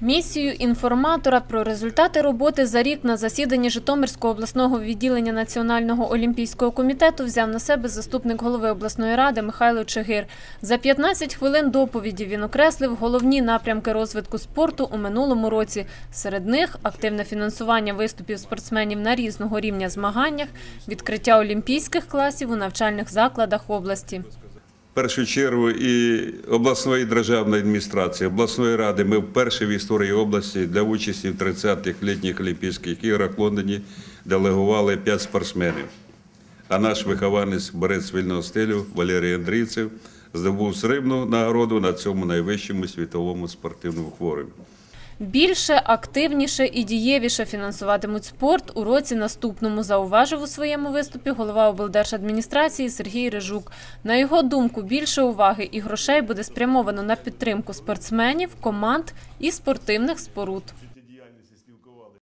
Місію інформатора про результати роботи за рік на засіданні Житомирського обласного відділення Національного олімпійського комітету взяв на себе заступник голови обласної ради Михайло Чигир. За 15 хвилин доповіді він окреслив головні напрямки розвитку спорту у минулому році. Серед них активне фінансування виступів спортсменів на різного рівня змаганнях, відкриття олімпійських класів у навчальних закладах області. В першу чергу і обласної державної адміністрації, обласної ради ми вперше в історії області для участі в 30-х літніх Олімпійських іграх в Лондоні делегували 5 спортсменів. А наш вихованець борець вільного стилю Валерій Андрійцев здобув срібну нагороду на цьому найвищому світовому спортивному форумі. Більше, активніше і дієвіше фінансуватимуть спорт у році наступному, зауважив у своєму виступі голова облдержадміністрації Сергій Рижук. На його думку, більше уваги і грошей буде спрямовано на підтримку спортсменів, команд і спортивних споруд.